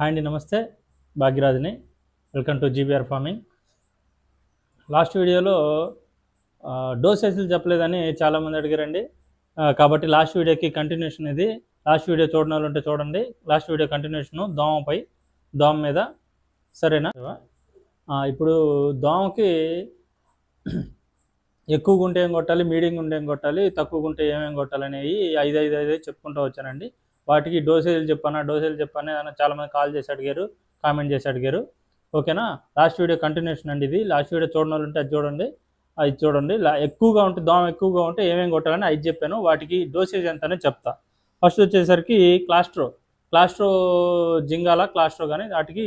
Hi అండి నమస్తే. భాగ్యరాజుని. Welcome to GBR farming. Last వీడియోలో ఆ, డోసేజీలు చెప్పలేదని చాలామంది అడిగారండి. కాబట్టి లాస్ట్ వీడియోకి కంటిన్యూషన్ ఇది. లాస్ట్ వీడియో చూడని వాళ్ళు ఉంటే చూడండి. లాస్ట్ వీడియో కంటిన్యూషను దోమపై దోమ మీద. సరేనా? ఇప్పుడు దోమకి ఎక్కువగా ఉంటే ఏం కొట్టాలి? మీడియంగా ఉంటే ఏం కొట్టాలి? తక్కువగా ఉంటే ఏమేం కొట్టాలి అనేవి ఐదు ఐదు ఐదు ఐదు చెప్పుకుంటూ వచ్చానండి. వాటికి డోసేజీలు చెప్పానా డోసేజీలు చెప్పానా అని చాలామంది కాల్ చేసి అడిగారు కామెంట్ చేసి అడిగారు. ఓకేనా? లాస్ట్ వీడియో కంటిన్యూషన్ అండి ఇది. లాస్ట్ వీడియో చూడని వాళ్ళు ఉంటే అది చూడండి. అది చూడండి. ఎక్కువగా ఉంటే దోమ ఎక్కువగా ఉంటే ఏమేమి కొట్టాలని అది చెప్పాను. వాటికి డోసేజ్ ఎంతనే చెప్తా. ఫస్ట్ వచ్చేసరికి క్లాస్ట్రో క్లాస్ట్రో జింగాల క్లాస్ట్రో కానీ వాటికి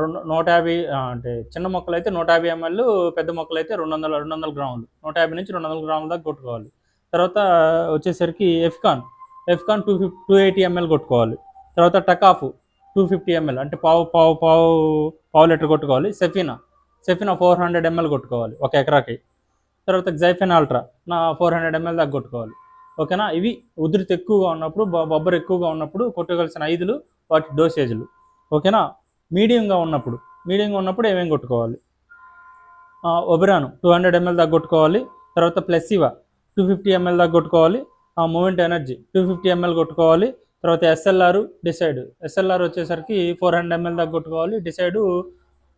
రెండు నూట యాభై అంటే చిన్న మొక్కలు అయితే నూట యాభై ఎంఎల్ పెద్ద మొక్కలు అయితే రెండు వందల రెండు వందల గ్రాములు. నూట యాభై నుంచి రెండు వందల గ్రాముల దాకా కొట్టుకోవాలి. తర్వాత వచ్చేసరికి ఎఫ్కాన్ ఎఫ్కాన్ two fifty two eighty ML కొట్టుకోవాలి. తర్వాత టకాఫ్ టూ ఫిఫ్టీ ఎంఎల్ అంటే పావు పావు పావు పావు లీటర్ కొట్టుకోవాలి. Sefina Sefina four hundred ML కొట్టుకోవాలి ఒక ఎకరాకి. తర్వాత జైఫెన్ అల్ట్రా నా ఫోర్ హండ్రెడ్ ఎంఎల్ దాకా కొట్టుకోవాలి. ఓకేనా? ఇవి ఉధృతి ఎక్కువగా ఉన్నప్పుడు బొబ్బర్ బొబ్బరు ఎక్కువగా ఉన్నప్పుడు కొట్టుకోవాల్సిన ఐదులు వాటి డోసేజ్లు. ఓకేనా? మీడియంగా ఉన్నప్పుడు మీడియంగా ఉన్నప్పుడు ఏమేమి కొట్టుకోవాలి? ఒబెరాను టూ హండ్రెడ్ ఎంఎల్ దాకా కొట్టుకోవాలి. తర్వాత ప్లెసివా టూ ఫిఫ్టీ ఎంఎల్ దాకా కొట్టుకోవాలి. ఆ moment energy two fifty ML కొట్టుకోవాలి. తర్వాత ఎస్ఎల్ఆర్ డిసైడ్. ఎస్ఎల్ఆర్ వచ్చేసరికి ఫోర్ హండ్రెడ్ ఎంఎల్ దాకా కొట్టుకోవాలి. డిసైడ్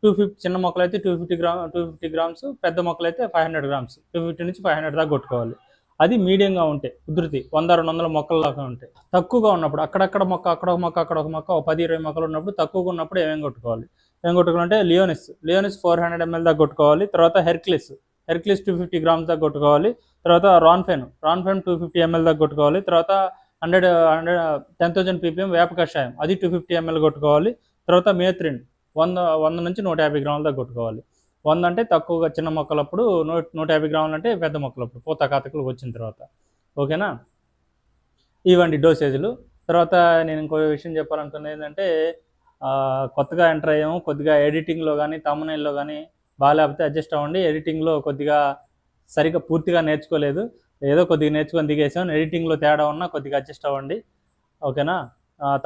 టూ ఫిఫ్టీ చిన్న మొక్కలు అయితే two fifty gram two fifty grams పెద్ద మొక్కలు అయితే five hundred grams two fifty నుంచి ఫైవ్ హండ్రెడ్ దాకా కొట్టుకోవాలి. అది మీడియంగా ఉంటాయి ఉధృతి వంద రెండు వందల మొక్కల దాకా ఉంటాయి తక్కువగా ఉన్నప్పుడు అక్కడక్కడ మొక్క అక్కడ ఒక మొక్క అక్కడ ఒక మొక్క ఒక పది ఇరవై మొక్కలు ఉన్నప్పుడు తక్కువగా ఉన్నప్పుడు ఏమేం కొట్టుకోవాలి? ఏం కొట్టుకోవాలంటే లియోనిస్. లియోనిస్ ఫోర్ హండ్రెడ్ ఎంఎల్ దాకా కొట్టుకోవాలి. తర్వాత Hercules. Hercules two fifty grams దాకా కొట్టుకోవాలి. తర్వాత రాన్ఫెన్ రాన్ఫెన్ టూ ఫిఫ్టీ ఎంఎల్ దాకా కొట్టుకోవాలి. తర్వాత hundred hundred ten thousand PPM వేప కషాయం అది టూ ఫిఫ్టీ ఎంఎల్ కొట్టుకోవాలి. తర్వాత మేత్రిన్ వంద వంద నుంచి నూట యాభై గ్రాముల దాకా కొట్టుకోవాలి. వంద అంటే తక్కువగా చిన్న మొక్కలప్పుడు నూట నూట యాభై గ్రాములు అంటే పెద్ద మొక్కలప్పుడు పూత కాతకులు వచ్చిన తర్వాత. ఓకేనా? ఇవ్వండి డోసేజ్లు. తర్వాత నేను ఇంకో విషయం చెప్పాలనుకున్నది ఏంటంటే కొత్తగా ఎంటర్ అయ్యాము. కొద్దిగా ఎడిటింగ్లో కానీ తమ్మునైల్లో కానీ బాగాలేకపోతే అడ్జస్ట్ అవ్వండి. ఎడిటింగ్లో కొద్దిగా సరిగ్గా పూర్తిగా నేర్చుకోలేదు. ఏదో కొద్దిగా నేర్చుకొని దిగేసాం. ఎడిటింగ్లో తేడా ఉన్నా కొద్దిగా అడ్జస్ట్ అవ్వండి. ఓకేనా?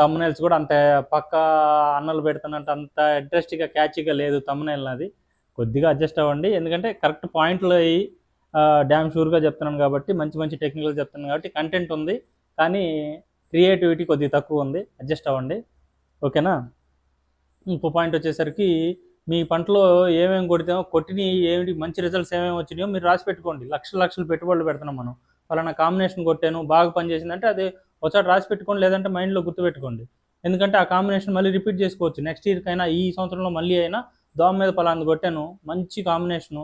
తమ్మునైల్స్ కూడా అంత పక్క అన్నలు పెడుతున్నట్టు అంత ఇంట్రెస్ట్గా క్యాచ్గా లేదు తమ్మునైల్ నాది. కొద్దిగా అడ్జస్ట్ అవ్వండి. ఎందుకంటే కరెక్ట్ పాయింట్లో అయ్యి డ్యామ్ షూర్గా చెప్తున్నాను కాబట్టి మంచి మంచి టెక్నికల్ చెప్తున్నాను కాబట్టి కంటెంట్ ఉంది. కానీ క్రియేటివిటీ కొద్దిగా తక్కువ ఉంది. అడ్జస్ట్ అవ్వండి. ఓకేనా? ఇంకో పాయింట్ వచ్చేసరికి మీ పంటలో ఏమేమి కొడితామో కొట్టిన ఏమిటి మంచి రిజల్ట్స్ ఏమేమి వచ్చినాయో మీరు రాసి పెట్టుకోండి. లక్షల లక్షలు పెట్టుబడులు పెడుతున్నాం మనం. పలానా కాంబినేషన్ కొట్టాను బాగా పనిచేసిందంటే అది ఒకసారి రాసి పెట్టుకోండి లేదంటే మైండ్లో గుర్తుపెట్టుకోండి ఎందుకంటే ఆ కాంబినేషన్ మళ్ళీ రిపీట్ చేసుకోవచ్చు. నెక్స్ట్ ఇయర్కైనా ఈ సంవత్సరంలో మళ్ళీ అయినా దోమ మీద పలాంది కొట్టాను మంచి కాంబినేషను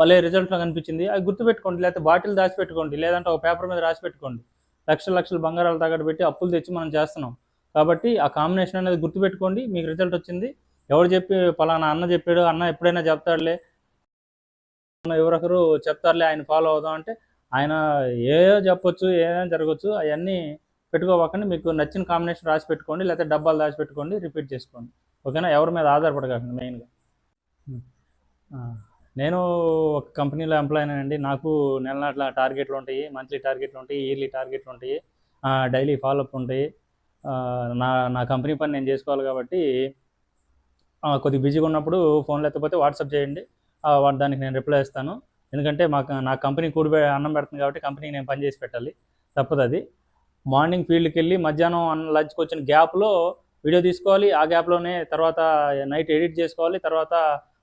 భలే రిజల్ట్లో కనిపించింది. అది గుర్తుపెట్టుకోండి లేకపోతే బాటిల్ దాచిపెట్టుకోండి లేదంటే ఒక పేపర్ మీద రాసి పెట్టుకోండి. లక్షల లక్షల బంగారాలు తగ్గట్టు పెట్టి అప్పులు తెచ్చి మనం చేస్తున్నాం. కాబట్టి ఆ కాంబినేషన్ అనేది గుర్తుపెట్టుకోండి మీకు రిజల్ట్ వచ్చింది. ఎవరు చెప్పి పలానా అన్న చెప్పాడు అన్న ఎప్పుడైనా చెప్తాడులే. ఎవరొకరు చెప్తారులే ఆయన ఫాలో అవుదాం అంటే ఆయన ఏదో చెప్పొచ్చు ఏదైనా జరగచ్చు అవన్నీ పెట్టుకోవకండి. మీకు నచ్చిన కాంబినేషన్ రాసి పెట్టుకోండి లేకపోతే డబ్బాలు దాచి పెట్టుకోండి రిపీట్ చేసుకోండి. ఓకేనా? ఎవరి మీద ఆధారపడకండి మెయిన్గా ఆ, నేను ఒక కంపెనీలో ఎంప్లాయ్ అండి నాకు నెల నాట్ల టార్గెట్లు ఉంటాయి మంత్లీ టార్గెట్లు ఉంటాయి ఇయర్లీ టార్గెట్లు ఉంటాయి డైలీ ఫాలోఅప్ ఉంటాయి. నా నా కంపెనీ పని నేను చేసుకోవాలి కాబట్టి కొద్దిగా బిజీగా ఉన్నప్పుడు ఫోన్లో ఎత్తకపోతే వాట్సాప్ చేయండి. ఆ, దానికి నేను రిప్లై ఇస్తాను ఎందుకంటే మాకు నా కంపెనీ కూడి అన్నం పెడుతుంది కాబట్టి కంపెనీకి నేను పనిచేసి పెట్టాలి. తప్పదు అది. మార్నింగ్ ఫీల్డ్కి వెళ్ళి మధ్యాహ్నం అన్న లంచ్కి వచ్చిన గ్యాప్లో వీడియో తీసుకోవాలి. ఆ గ్యాప్లోనే తర్వాత నైట్ ఎడిట్ చేసుకోవాలి. తర్వాత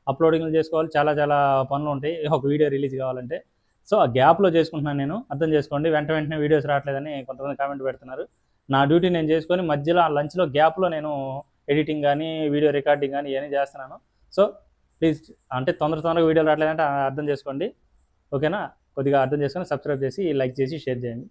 అప్లోడింగ్లు చేసుకోవాలి. చాలా చాలా పనులు ఉంటాయి. ఒక వీడియో రిలీజ్ కావాలంటే. సో ఆ గ్యాప్లో చేసుకుంటున్నాను నేను. అర్థం చేసుకోండి. వెంట వెంటనే వీడియోస్ రావట్లేదని కొంతమంది కామెంట్ పెడుతున్నారు. నా డ్యూటీ నేను చేసుకొని మధ్యలో ఆ లంచ్లో గ్యాప్లో నేను ఎడిటింగ్ కానీ వీడియో రికార్డింగ్ కానీ ఇవన్నీ చేస్తున్నాను. సో ప్లీజ్ అంటే తొందర తొందరగా వీడియోలు రావట్లేదంటే అర్థం చేసుకోండి. ఓకేనా? కొద్దిగా అర్థం చేసుకొని సబ్స్క్రైబ్ చేసి లైక్ చేసి షేర్ చేయండి.